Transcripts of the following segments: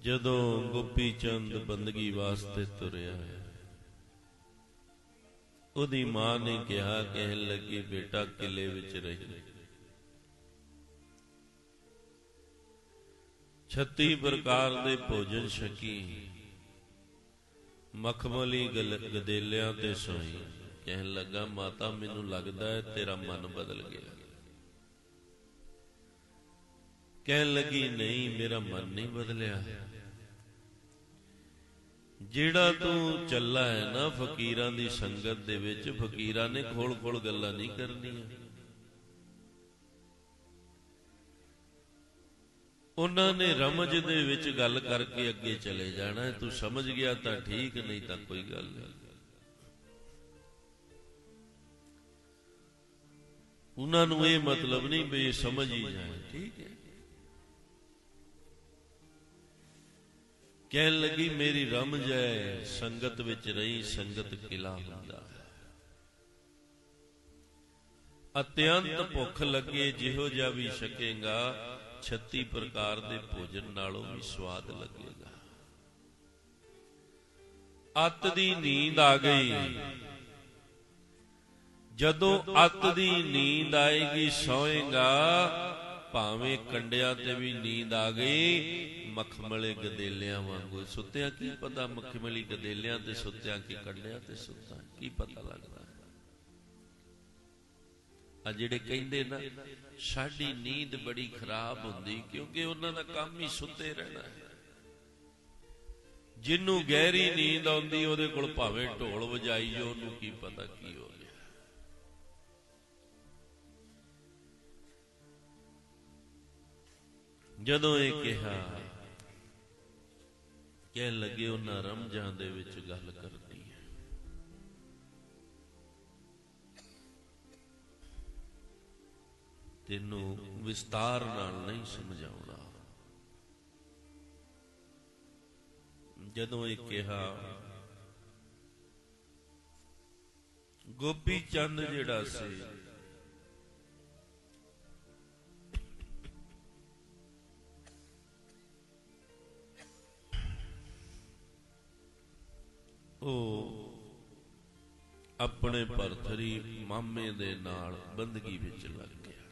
ਜਦੋਂ ਗੋਪੀ ਚੰਦ ਬੰਦਗੀ ਵਾਸਤੇ ਤੁਰਿਆ ਉਹਦੀ ਮਾਂ ਨੇ ਕਿਹਾ, ਕਹਿਣ ਲੱਗੀ, ਬੇਟਾ ਕਿਲੇ ਵਿੱਚ ਰਹੀ। 36 ਪ੍ਰਕਾਰ ਦੇ ਭੋਜਨ ਛਕੀ, ਮਖਮਲੀ ਗਲ- ਗਦੇਲਿਆਂ ਤੇ ਸੋਈ। ਕਹਿਣ ਲੱਗਾ, ਮਾਤਾ, ਮੈਨੂੰ ਲੱਗਦਾ ਹੈ ਤੇਰਾ ਮਨ ਬਦਲ ਗਿਆ। ਕਹਿਣ ਲੱਗੀ, ਨਹੀਂ, ਮੇਰਾ ਮਨ ਨਹੀਂ ਬਦਲਿਆ। ਜਿਹੜਾ ਤੂੰ ਚੱਲਾ ਹੈ ਨਾ ਫਕੀਰਾਂ ਦੀ ਸੰਗਤ ਦੇ ਵਿੱਚ, ਫਕੀਰਾਂ ਨੇ ਖੋਲ ਖੋਲ ਗੱਲਾਂ ਨਹੀਂ ਕਰਨੀਆਂ। ਉਹਨਾਂ ਨੇ ਰਮਜ ਦੇ ਵਿੱਚ ਗੱਲ ਕਰਕੇ ਅੱਗੇ ਚਲੇ ਜਾਣਾ ਤੂੰ ਸਮਝ ਗਿਆ ਤਾਂ ਠੀਕ, ਨਹੀਂ ਤਾਂ ਕੋਈ ਗੱਲ ਨਹੀਂ। ਉਹਨਾਂ ਨੂੰ ਇਹ ਮਤਲਬ ਨਹੀਂ ਵੀ ਸਮਝ ਹੀ ਜਾਏ, ਠੀਕ ਹੈ। ਕਹਿਣ ਲੱਗੀ, ਮੇਰੀ ਰਮਜ ਹੈ, ਸੰਗਤ ਵਿੱਚ ਰਹੀ, ਸੰਗਤ ਕਿਲਾ ਹੁੰਦਾ ਅਤਿਅੰਤ ਭੁੱਖ ਲੱਗੇ, ਜਿਹੋ ਜਿਹਾ ਵੀ ਛਕੇਗਾ 36 ਪ੍ਰਕਾਰ ਦੇ ਭੋਜਨ ਨਾਲੋਂ ਵੀ ਸਵਾਦ ਲੱਗੇਗਾ। ਅੱਤ ਦੀ ਨੀਂਦ ਆ ਗਈ। ਜਦੋਂ ਅੱਤ ਦੀ ਨੀਂਦ ਆਏਗੀ, ਸੌਏਗਾ ਭਾਵੇਂ ਕੰਡਿਆਂ ਤੇ ਵੀ ਨੀਂਦ ਆ ਗਈ, ਮਖਮਲੇ ਗਦੇਲਿਆਂ ਵਾਂਗੂ ਸੁੱਤਿਆ, ਕੀ ਪਤਾ ਮਖਮਲੀ ਗਦੇਲਿਆਂ ਤੇ ਸੁੱਤਿਆਂ, ਕਿ ਕੰਡਿਆਂ ਤੇ ਸੁੱਤਾ ਕੀ ਪਤਾ ਲੱਗਦਾ। ਆ ਜਿਹੜੇ ਕਹਿੰਦੇ ਨਾ, ਸਾਡੀ ਨੀਂਦ ਬੜੀ ਖਰਾਬ ਹੁੰਦੀ, ਕਿਉਂਕਿ ਉਹਨਾਂ ਦਾ ਕੰਮ ਹੀ ਸੁੱਤੇ ਰਹਿਣਾ ਹੈ। ਜਿੰਨੂੰ ਗਹਿਰੀ ਨੀਂਦ ਆਉਂਦੀ, ਉਹਦੇ ਕੋਲ ਭਾਵੇਂ ਢੋਲ ਵਜਾਈ ਜੋ ਉਹਨੂੰ ਕੀ ਪਤਾ ਕੀ ਹੋ ਗਿਆ। ਜਦੋਂ ਇਹ ਕਿਹਾ ਕਹਿ ਲੱਗੇ ਉਹਨਾਂ ਰਮਜਾਨ ਦੇ ਵਿੱਚ ਗੱਲ ਕਰਨੀ ਹੈ। ਤੈਨੂੰ ਵਿਸਤਾਰ ਨਾਲ ਨਹੀਂ ਸਮਝਾਉਣਾ। ਜਦੋਂ ਇਹ ਕਿਹਾ, ਗੋਪੀ ਚੰਦ ਜਿਹੜਾ ਸੀ ਉਹ ਆਪਣੇ ਪਰਥਰੀ ਮਾਮੇ ਦੇ ਨਾਲ ਬੰਦਗੀ ਵਿੱਚ ਲੱਗ ਗਿਆ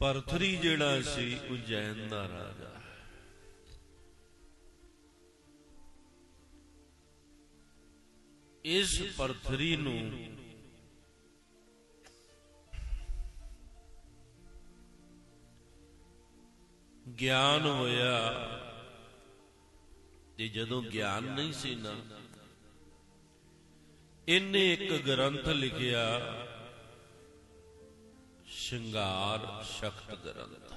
ਪਰਥਰੀ ਜਿਹੜਾ ਸੀ ਉਜੈਨ ਦਾ ਰਾਜਾ ਇਸ ਪਰਥਰੀ ਨੂੰ ਗਿਆਨ ਹੋਇਆ ਤੇ ਜਦੋਂ ਗਿਆਨ ਨਹੀਂ ਸੀ ਨਾ, ਇਹਨੇ ਇੱਕ ਗ੍ਰੰਥ ਲਿਖਿਆ, ਸ਼ਿੰਗਾਰ ਸ਼ਖਤ ਗ੍ਰੰਥ।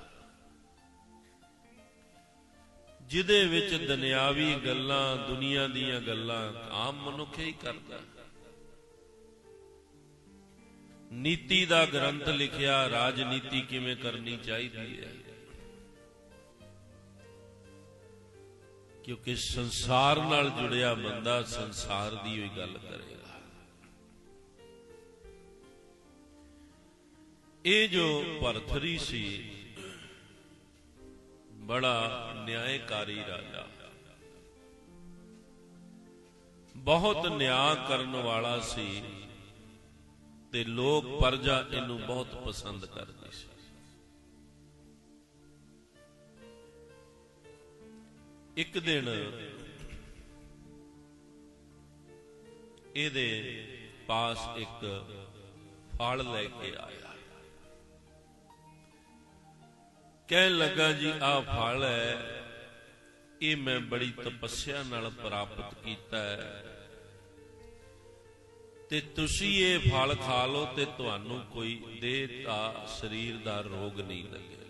ਜਿਹਦੇ ਵਿੱਚ ਦੁਨਿਆਵੀ ਗੱਲਾਂ, ਦੁਨੀਆ ਦੀਆਂ ਗੱਲਾਂ ਆਮ ਮਨੁੱਖ ਹੀ ਕਰਦਾ। ਨੀਤੀ ਦਾ ਗ੍ਰੰਥ ਲਿਖਿਆ, ਰਾਜਨੀਤੀ ਕਿਵੇਂ ਕਰਨੀ ਚਾਹੀਦੀ ਹੈ? ਕਿਉਂਕਿ ਸੰਸਾਰ ਨਾਲ ਜੁੜਿਆ ਬੰਦਾ ਸੰਸਾਰ ਦੀ ਹੀ ਗੱਲ ਕਰੇਗਾ। ਇਹ ਜੋ ਭਰਥਰੀ ਸੀ, ਬੜਾ ਨਿਆਂਕਾਰੀ ਰਾਜਾ। ਬਹੁਤ ਨਿਆਂ ਕਰਨ ਵਾਲਾ ਸੀ ਤੇ ਲੋਕ ਪਰਜਾ ਇਹਨੂੰ ਬਹੁਤ ਪਸੰਦ ਕਰਦੇ ਸੀ। ਇੱਕ ਦਿਨ ਇਹਦੇ ਪਾਸ ਇੱਕ ਫਲ ਲੈ ਕੇ ਆਇਆ। ਕਹਿਣ ਲੱਗਾ, ਜੀ, ਆਹ ਫਲ ਹੈ। ਇਹ ਮੈਂ ਬੜੀ ਤਪੱਸਿਆ ਨਾਲ ਪ੍ਰਾਪਤ ਕੀਤਾ ਹੈ। ਤੇ ਤੁਸੀਂ ਇਹ ਫਲ ਖਾ ਲਓ ਤੇ ਤੁਹਾਨੂੰ ਕੋਈ ਦੇਹ ਦਾ ਸਰੀਰ ਦਾ ਰੋਗ ਨਹੀਂ ਲੱਗੇਗਾ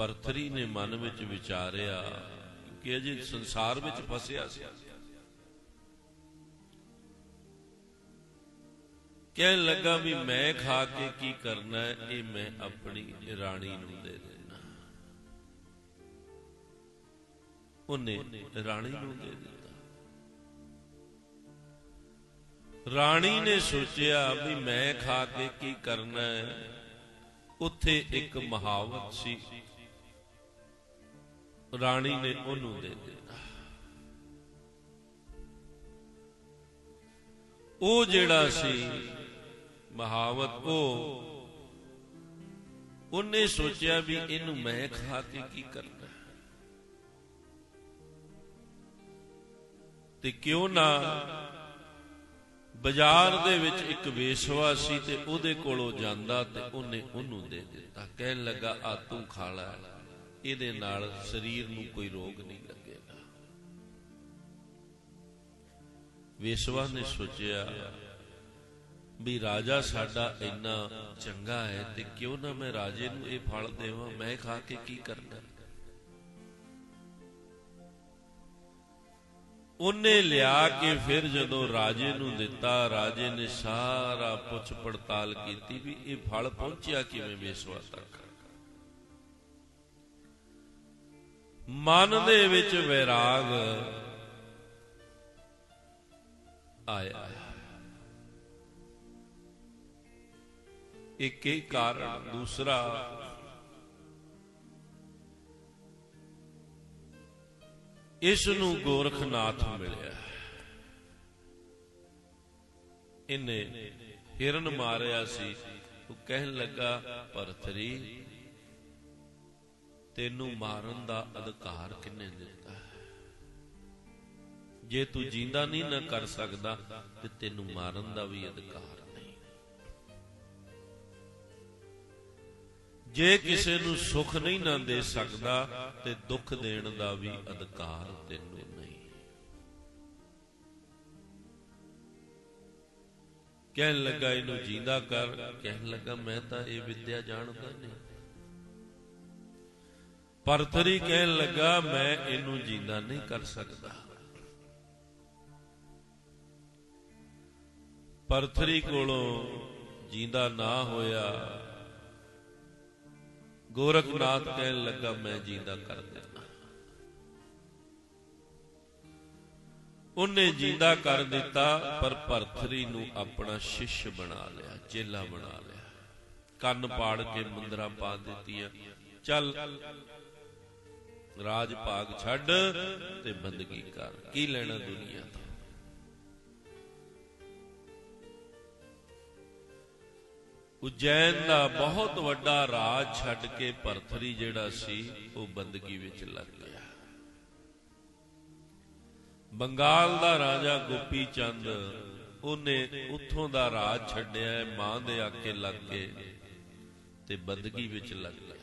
ਪਰਥਰੀ ਨੇ ਮਨ ਵਿੱਚ ਵਿਚਾਰਿਆ ਕਿ ਅਜੇ ਸੰਸਾਰ ਵਿੱਚ ਫਸਿਆ ਸੀ। ਕਹਿਣ ਲੱਗਾ ਵੀ ਮੈਂ ਖਾ ਕੇ ਕੀ ਕਰਨਾ ਇਹ ਮੈਂ ਆਪਣੀ ਰਾਣੀ ਨੂੰ ਦੇ ਦੇਣਾ। ਉਹਨੇ ਰਾਣੀ ਨੂੰ ਦੇ ਦਿੱਤਾ। ਰਾਣੀ ਨੇ ਸੋਚਿਆ ਵੀ ਮੈਂ ਖਾ ਕੇ ਕੀ ਕਰਨਾ ਹੈ? ਉੱਥੇ ਇੱਕ ਮਹਾਵਤ ਸੀ। ਰਾਣੀ ਨੇ ਉਹਨੂੰ ਦੇ ਦਿੱਤਾ। ਉਹ ਜਿਹੜਾ ਸੀ ਮਹਾਵਤ, ਉਹ ਉਹਨੇ ਸੋਚਿਆ ਵੀ ਇਹਨੂੰ ਮੈਂ ਖਾ ਕੇ ਕੀ ਕਰਨਾ? ਤੇ ਕਿਉਂ ਨਾ ਬਾਜ਼ਾਰ ਦੇ ਵਿੱਚ ਇੱਕ ਵੇਸ਼ਵਾ ਸੀ ਤੇ ਉਹਦੇ ਕੋਲੋਂ ਜਾਂਦਾ ਤੇ ਉਹਨੇ ਉਹਨੂੰ ਦੇ ਦਿੱਤਾ। ਕਹਿਣ ਲੱਗਾ, ਆ ਤੂੰ ਖਾ ਲੈ। ਇਹਦੇ ਨਾਲ ਸਰੀਰ ਨੂੰ ਕੋਈ ਰੋਗ ਨਹੀਂ ਲੱਗੇਗਾ। ਵੇਸ਼ਵਾ ਨੇ ਸੋਚਿਆ ਵੀ ਰਾਜਾ ਸਾਡਾ ਇੰਨਾ ਚੰਗਾ ਹੈ ਤੇ ਕਿਉਂ ਨਾ ਮੈਂ ਰਾਜੇ ਨੂੰ ਇਹ ਫਲ ਦੇਵਾਂ, ਮੈਂ ਖਾ ਕੇ ਕੀ ਕਰਨਾ? ਉਹਨੇ ਲਿਆ ਕੇ ਫਿਰ ਜਦੋਂ ਰਾਜੇ ਨੂੰ ਦਿੱਤਾ, ਰਾਜੇ ਨੇ ਸਾਰਾ ਪੁੱਛ ਪੜਤਾਲ ਕੀਤੀ ਵੀ ਇਹ ਫਲ ਪਹੁੰਚਿਆ ਕਿਵੇਂ ਵੇਸਵਾ ਤੱਕ? ਮਨ ਦੇ ਵਿੱਚ ਵਿਰਾਗ ਆਇਆ। ਇੱਕ ਹੀ ਕਾਰਨ, ਦੂਸਰਾ ਇਸ ਨੂੰ ਗੋਰਖਨਾਥ ਮਿਲਿਆ। ਇਹਨੇ ਹਿਰਨ ਮਾਰਿਆ ਸੀ। ਉਹ ਕਹਿਣ ਲੱਗਾ ਭਰਤਰੀ ਤੈਨੂੰ ਮਾਰਨ ਦਾ ਅਧਿਕਾਰ ਕਿੰਨੇ ਦਿੱਤਾ? ਜੇ ਤੂੰ ਜਿੰਦਾ ਨਹੀਂ ਨਾ ਕਰ ਸਕਦਾ, ਤੇ ਤੈਨੂੰ ਮਾਰਨ ਦਾ ਵੀ ਅਧਿਕਾਰ ਨਹੀਂ। ਜੇ ਕਿਸੇ ਨੂੰ ਸੁੱਖ ਨਹੀਂ ਨਾ ਦੇ ਸਕਦਾ, ਤੇ ਦੁੱਖ ਦੇਣ ਦਾ ਵੀ ਅਧਿਕਾਰ ਤੈਨੂੰ ਨਹੀਂ। ਕਹਿਣ ਲੱਗਾ, ਇਹਨੂੰ ਜਿੰਦਾ ਕਰ। ਕਹਿਣ ਲੱਗਾ, ਮੈਂ ਤਾਂ ਇਹ ਵਿਦਿਆ ਜਾਣਦਾ ਨਹੀਂ। ਪਰਤਰੀ ਕਹਿਣ ਲੱਗਾ, ਮੈਂ ਇਹਨੂੰ ਜਿੰਦਾ ਨਹੀਂ ਕਰ ਸਕਦਾ। ਪਰਥਰੀ ਕੋਲੋਂ ਜਿੰਦਾ ਨਾ ਹੋਇਆ, ਗੋਰਖਨਾਥ ਕਹਿਣ ਲੱਗਾ, ਮੈਂ ਜਿੰਦਾ ਕਰ ਦੇਣਾ ਉਹਨੇ ਜਿੰਦਾ ਕਰ ਦਿੱਤਾ, ਪਰ ਭਰਥਰੀ ਨੂੰ ਆਪਣਾ ਸ਼ਿਸ਼ ਬਣਾ ਲਿਆ, ਚੇਲਾ ਬਣਾ ਲਿਆ। ਕੰਨ ਪਾੜ ਕੇ ਮੁੰਦਰਾ ਪਾ ਦਿੱਤੀਆਂ। ਚੱਲ ਰਾਜ ਭਾਗ ਛੱਡ ਤੇ ਬੰਦਗੀ ਕਰ। ਕੀ ਲੈਣਾ ਦੁਨੀਆ ਤੋਂ? ਉਜੈਨ ਦਾ ਬਹੁਤ ਵੱਡਾ ਰਾਜ ਛੱਡ ਕੇ ਭਰਥਰੀ ਜਿਹੜਾ ਸੀ, ਉਹ ਬੰਦਗੀ ਵਿੱਚ ਲੱਗ ਗਿਆ। ਬੰਗਾਲ ਦਾ ਰਾਜਾ ਗੋਪੀ ਚੰਦ, ਉਹਨੇ ਉੱਥੋਂ ਦਾ ਰਾਜ ਛੱਡਿਆ, ਮਾਂ ਦੇ ਆਕੇ ਲੱਗ ਕੇ ਤੇ ਬੰਦਗੀ ਵਿੱਚ ਲੱਗ ਗਿਆ।